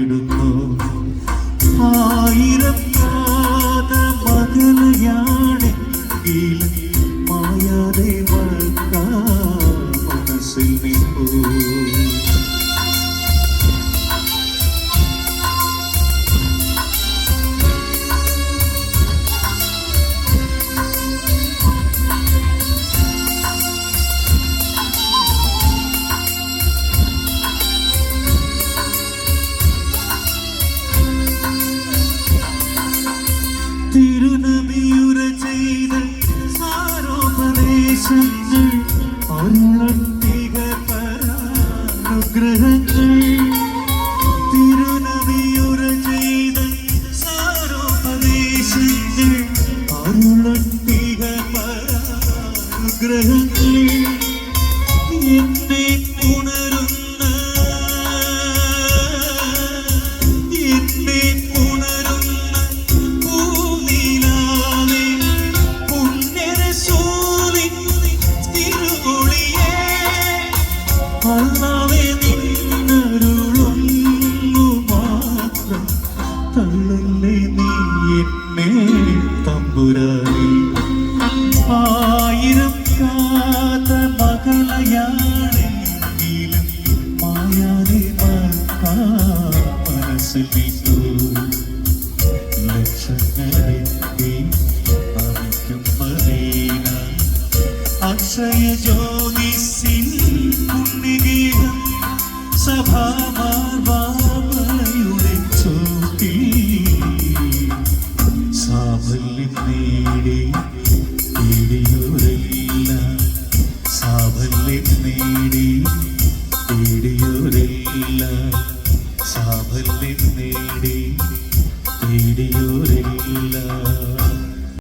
എടുക്കോ. ആയിരം മകളയാണെങ്കിലും സാരോപദേശങ്ങൾ അരുളത്തിക പരാനുഗ്രഹങ്ങൾ തിരുനബിയുര ചെയ്ത സാരോപദേശങ്ങൾ അരുളത്തിക പരാനുഗ്രഹങ്ങൾ അല്ലാവേ നിന്നരുളൊന്നു മാത്രം. തള്ളല്ലേ നീ എന്നെ തമ്പുരാനേ? ആയിരം കാത മകളയാണെങ്കിലും മായാതെ മനസ്സിൽ നീട്ടു ലക്ഷങ്ങളെത്തി നമിക്കും അക്ഷയ ജ്യോതിസിൻ തേടി തേടിയോരെല്ലാം